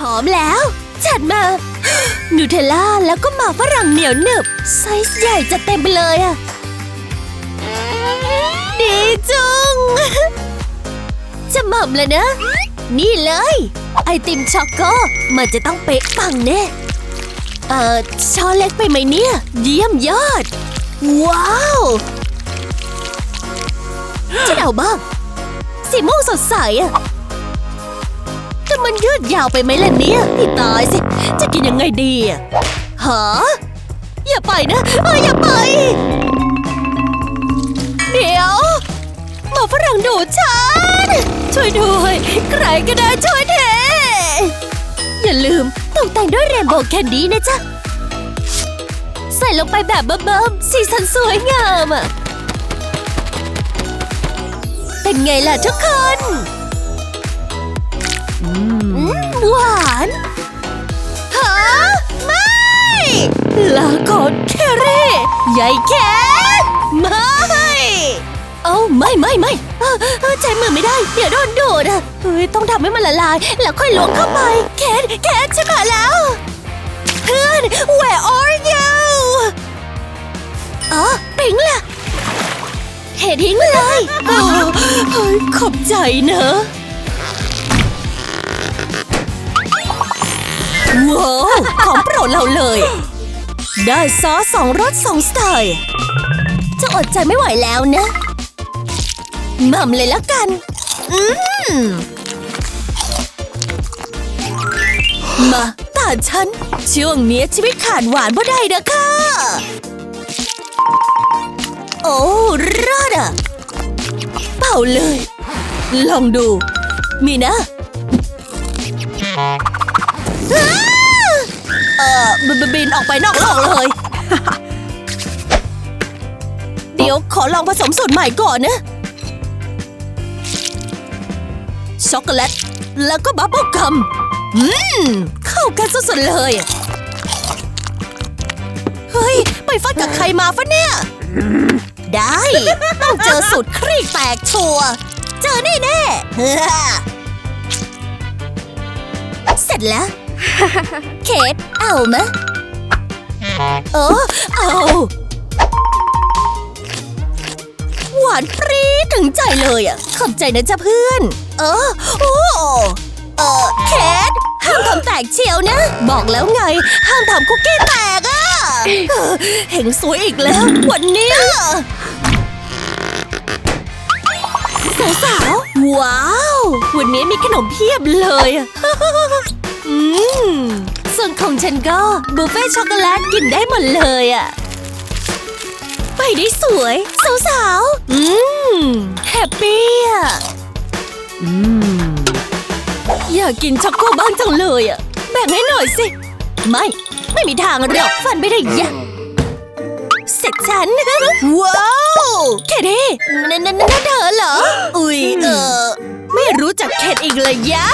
พร้อมแล้ว จัดมา นูเทลล่าแล้วก็หมาฝรั่งเหนียวหนึบ ไซส์ใหญ่จะเต็มไปเลยอะดีจุง จะหม่ำเลยนะ นี่เลย ไอติมช็อกโกมันจะต้องเป๊ะปังแน่ เอ่อช้อนเล็กไปไหมเนี่ย เยี่ยมยอด ว้าวฉันเอาบ้างสีม่วงสดใสอะ แต่มันยืดยาวไปไหมล่ะเนี่ยให้ตายสิ จะกินยังไงดีอะอย่าไปนะเอ้ยอย่าไป เดี๋ยวหมาฝรั่งดูดฉัน ช่วยด้วยใครก็ได้ช่วยเทอย่าลืมตกแต่งด้วยเรนโบว์แคนดี้นะจ๊ะ ใส่ลงไปแบบเบิ่มๆสีสันสวยงามอะเป็นไงล่ะทุกคน หวานฮะไม่ลาก่อนแคเร่ใหญ่แค่ไม่เอ้าไม่ไม่ไม่เอ้อเอ้อใช้มือไม่ได้ เดี๋ยวโดนดูดอะเฮ้ยต้องทำให้มันละลาย แล้วค่อยล้วงเข้าไปแคทแคทฉันมาแล้ว เพื่อน where are you อ๋อปิ๊งล่ะเททิ้งเลยอ๋อเฮ้ยขอบใจเนอะ ว้าวของโปรดเราเลย ได้ซอสสองรสสองสไตล์จะอดใจไม่ไหวแล้วนะหม่ำเลยแล้วกัน อืมมาตาฉัน ช่วงเนี้ยชีวิตขาดหวานบ่ได้เด้อค่ะ โอ้รอดอะ เป่าเลย ลองดู มีนะ เออบิบบินออกไปนอกโลกเลย เดี๋ยวขอลองผสมสูตรใหม่ก่อนนะ ช็อกโกแลต แล้วก็บับเบิ้ลกัมอืม เข้ากันสุดๆเลย เฮ้ย ไปฟัดกับใครมาฟะเนี่ย ได้ ต้องเจอสูตรครีกแตกชัวร์เจอแน่แน่ๆเฮ้อเสร็จแล้ว เคทเอามะเออเอาหวานปรี๊ดถึงใจเลยอะ ขอบใจนะจ๊ะเพื่อน เออโอ้เออเคทห้ามทำแตกเชียวนะ บอกแล้วไง ห้ามทำคุกกี้แตกอะเห็นสวยอีกแล้ว วันนี้สาวๆว้าว วันนี้มีขนมเพียบเลยอะ มส่วนของฉันก็บุฟเฟ่ช็อกโกแลตกินได้หมดเลยอะไปได้สวย สาวๆ อืมแฮปปี้อะอืมอยากกินช็อกโกบ้างจังเลยอะแบ่งให้หน่อยสิ ไม่ ไม่มีทางหรอกฟันไม่ได้ยะเสร็จฉัน ว้าวเคดี้นั่นนั่นนั่นเธอเหรอ อุ๊ยเออ ไม่รู้จักเคทอีกเลยยะ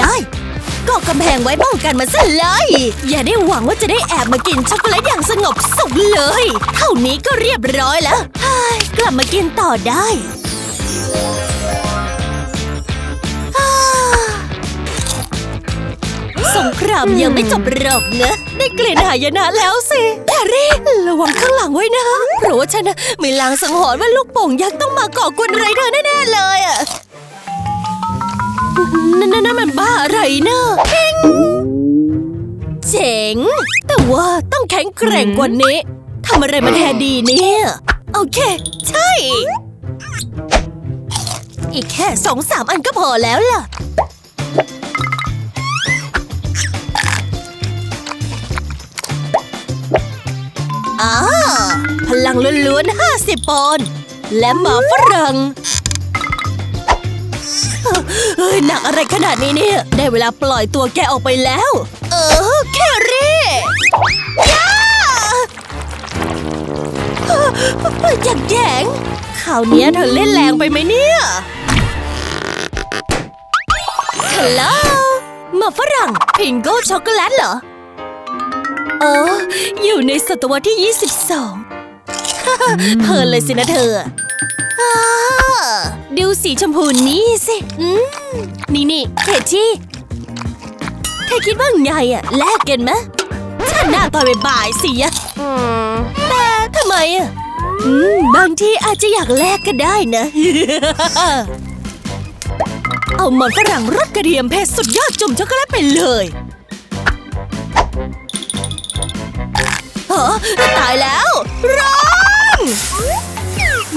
ได้ ก็กำแพงไว้ป้องกันมันซะเลย อย่าได้หวังว่าจะได้แอบมากินช็อกโกแลตอย่างสงบสุขเลย เท่านี้ก็เรียบร้อยแล้วกลับมากินต่อได้สงครามยังไม่จบหรอกนะ ได้กลิ่นหายนะแล้วสิแฮร์รี่ระวังข้างหลังไว้นะเพราะว่าฉันนะมีลางสังหรณ์ว่าลูกโป่งยักษ์ต้องมาก่อกวนอะไรเธอแน่ๆเลยอะ นั่นนั่นนั่นมันบ้าอะไรเนอะเพ่งเจ๋ง แต่ว่าต้องแข็งแกร่งกว่านี้ทำอะไรมาแทนดีเนี่ย โอเค ใช่ อีกแค่สองสามอันก็พอแล้วล่ะอ่าพลังล้วนๆห้าสิบปอนด์และหมาฝรั่ง เฮ้ยหนักอะไรขนาดนี้เนี่ย ได้เวลาปล่อยตัวแกออกไปแล้ว เออ แครี่ย่าเฮ้ยอยากแยงข่าวนี้เธอเล่นแรงไปไหมเนี่ยฮัลโหลมาฝรั่งพิงโก้ช็อกโกแลตเหรอ เออ อยู่ในศตวรรษที่ 22เพลินเลยสินะเธอ ดูสีชมพูนี่สิอืมนี่นี่เคที่เธอคิดว่าไงอะแลกกันไหมฉันหน้าตอนบ่ายๆสิอะแต่ทำไมอะอืมบางทีอาจจะอยากแลกก็ได้นะ เอามันฝรั่งรสกระเทียมเผ็ดสุดยอดจุ่มช็อกโกแลตไปเลยเฮ้อตายแล้วร้อน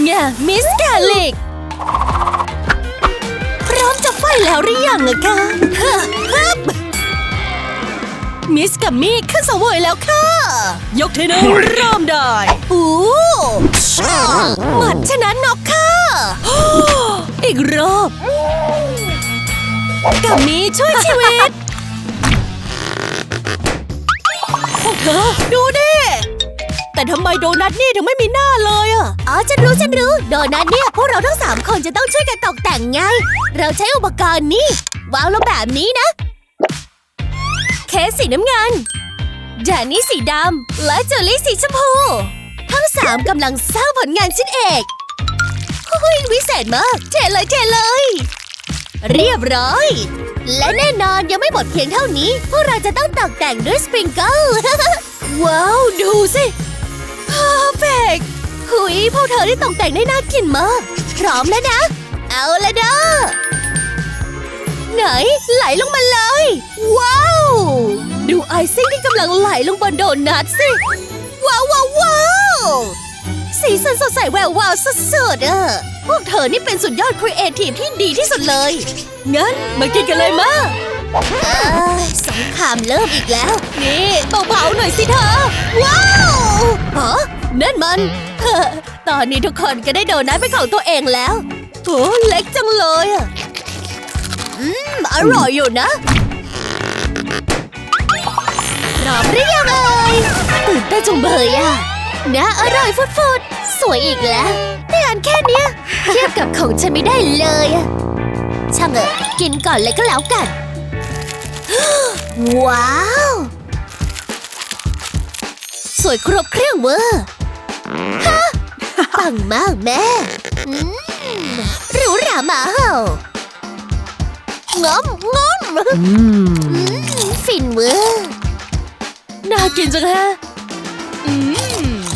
ไงมิสแกลิก อมจะไฟแล้วหรือยังอะคะฮึบมิสกับมี่ขึ้นสงเวยแล้วค่ะ ยกเทนงเริ่มได้โอ้หมัดชนะน็อกค่ะ อีกรอบกับมี่ช่วยชีวิตพวกเธอดูดิ แต่ทำไมโดนัทนี่ถึงไม่มีหน้าเลยอะอ๋อฉันรู้ฉันรู้ โดนัทเนี่ยพวกเราทั้งสามคนจะต้องช่วยกันตกแต่งไง เราใช้อุปกรณ์นี่ วางลงแบบนี้นะ เคสสีน้ำเงินแดนนี่สีดำและจูลี่สีชมพู ทั้งสามกำลังสร้างผลงานชิ้นเอกฮ้ยวิเศษมากเทเลยเทเลย เรียบร้อย และแน่นอนยังไม่หมดเพียงเท่านี้ พวกเราจะต้องตกแต่งด้วยสปริงเกิลว้าว ดูสิ ร์เฟกหุยพวกเธอได้ตกแต่งได้น่ากินมาก พร้อมแล้วนะ เอาละเด้อไหนไหลลงมาเลย ว้าว ดูไอซิ่งที่กำลังไหลลงบนโดนัทสิ ว้าวว้าวว้าวสีสันสดใสแวววาวสุดๆอะพวกเธอนี่เป็นสุดยอดครีเอทีฟที่ดีที่สุดเลย งั้นมากินกันเลยมาเอ้ยสงครามเริ่มอีกแล้ว นี่เบาๆหน่อยสิเธอ ว้าวฮะ นั่นมันเฮ้อตอนนี้ทุกคนก็ได้โดนัทเป็นของตัวเองแล้วโหเล็กจังเลยอะอืม อร่อยอยู่นะพร้อมหรือยังเอ่ยตื่นเต้นจังเบยอะนะอร่อยฟุดๆสวยอีกแล้วแต่อันแค่เนี้ยเทียบกับของฉันไม่ได้เลยอะช่างเถอะกินก่อนเลยก็แล้วกัน ว้าว สวยครบเครื่องเวอร์ฮะ ปังมากแม่หรูหรามาเห่างอมงอมฟินเวอร์น่ากินจังฮะ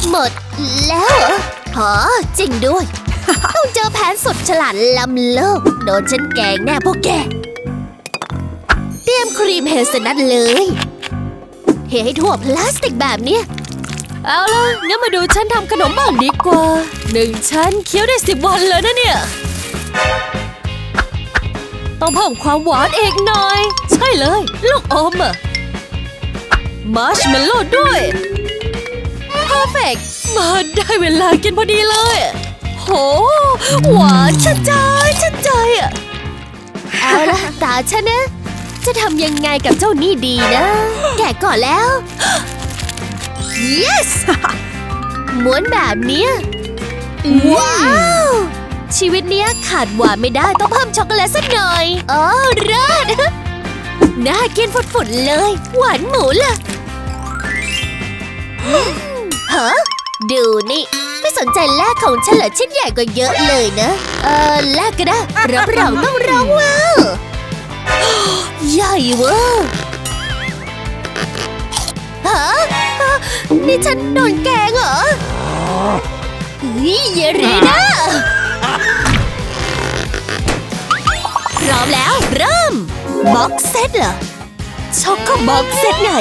หมดแล้วหอฮะจริงด้วย ต้องเจอแผนสุดฉลาดล้ำโลกโดนฉันแกงแน่พวกแก เตรียมครีมเฮเซนัทเลย เทให้ทั่วพลาสติกแบบเนี้ย เอาละงั้นมาดูฉันทำขนมบ้างดีกว่าหนึ่งชั้นเคี้ยวได้สิบวันเลยนะเนี่ย ต้องเพิ่มความหวานอีกหน่อย ใช่เลย ลูกอมอะมาร์ชเมลโล่ด้วยเพอร์เฟกมาได้เวลากินพอดีเลย โห หวานชัดใจชัดใจอะเอาละตาฉันนะ จะทำยังไงกับเจ้านี่ดีนะ แกะก่อนแล้ว yes ม้วนแบบเนี้ยว้าว ชีวิตเนี้ยขาดหวานไม่ได้ต้องเพิ่มช็อกโกแลตสักหน่อยอ๋อเลิศน่ากินฝุดๆเลย หวานหมูล่ะอืมฮะดูนี่ ไม่สนใจแลกของฉันเหรอชิ้นใหญ่กว่าเยอะเลยนะ เออแลกก็ได้รับรองต้องร้องว้าว ใหญ่เวอร์ นี่ฉันโดนแกงเหรอนี่เยรีนะพร้อมแล้วเริ่ม บ็อกเซตเหรอช็อกโกบ็อกเซตไง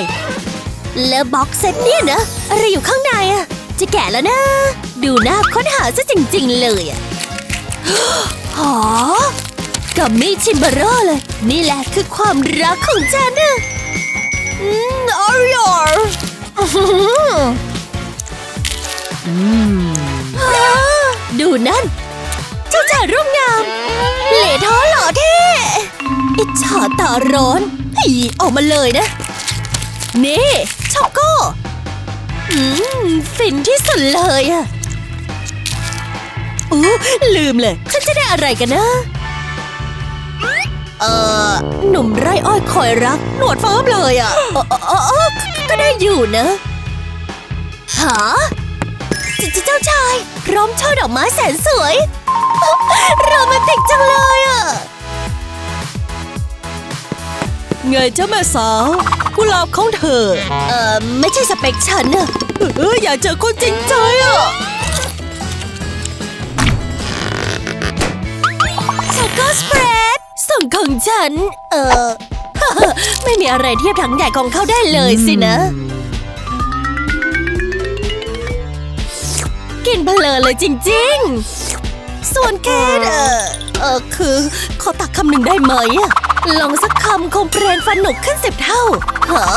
แล้วบ็อกเซตเนี่ยนะ อะไรอยู่ข้างในอะจะแกะแล้วนะ ดูน่าค้นหาซะจริง ๆ เลยอะหอกับมีชินเบอร์เรเลย นี่แหละคือความรักของฉันนะอืมอร่อยอื้อออ่า ดูนั่นเจ้าชายรูปงาม เหล่ท้อหล่อเท่อิจฉาตาร้อนฮีออกมาเลยนะ นี่ช็อกโก้อืมฟินที่สุดเลยอะอู้ลืมเลย ฉันจะได้อะไรกันนะ เออหนุ่มไร่อ้อยคอยรัก หนวดฟิร์มเลยอะ เออเออเออเออก็ได้อยู่นะหาเจเจ้าชาย พร้อมช่อดอกไม้แสนสวยโรแมนติกจังเลยอะ ไงเจ้าแม่สาวกุหลาบของเธอ เอ่อ ไม่ใช่สเปคฉันอะเอออยากเจอคนจริงใจอะช็อกโกสเปรดส่งของฉัน เอ่อ ไม่มีอะไรเทียบถังใหญ่ของเขาได้เลยสินะ กินเพลินเลยจริง ๆ ส่วนแกนเออเออคือขอตักคำหนึ่งได้ไหมอะลองสักคำคงเปลงฟันหนุกขึ้นสิบเท่าเหรอ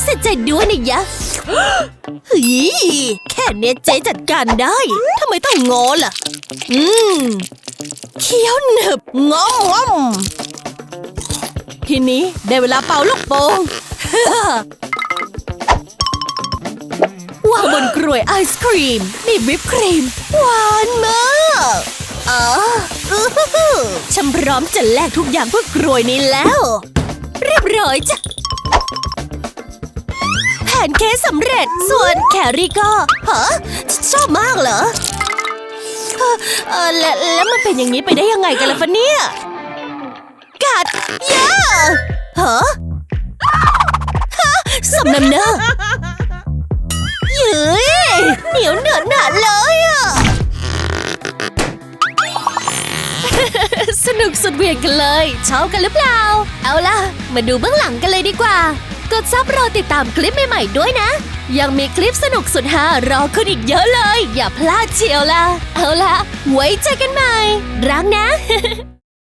เสียใจด้วยนะยะเฮ้ยแค่เนี้ยเจ๊จัดการได้ทำไมต้องงอล่ะ อืม เคี้ยวหนึบงอมงอม ทีนี้ได้เวลาเป่าลูกโป่งวางบนกรวยไอศครีมมีวิปครีมหวานมากอ๋ออือหือฉันพร้อมจะแลกทุกอย่างเพื่อกรวยนี้แล้ว เรียบร้อยจ้ะแผนเค้กสำเร็จส่วนแครี่ก็ฮะชอบมากเหรอเออเออแล้วแล้วมันเป็นอย่างนี้ไปได้ยังไงกันล่ะฟะเนี่ย กัดย่าฮะฮะสมน้ำหน้าเย้ยเหนียวเหนอะหนาเลยอะ สนุกสุดเหวียงกันเลยชอบกันหรือเปล่า เอาล่ะ มาดูเบื้องหลังกันเลยดีกว่า กดซับรอติดตามคลิปใหม่ๆด้วยนะ ยังมีคลิปสนุกสุดฮารอคุณอีกเยอะเลย อย่าพลาดเชียวล่ะ เอาล่ะ ไว้เจอกันใหม่ รักนะ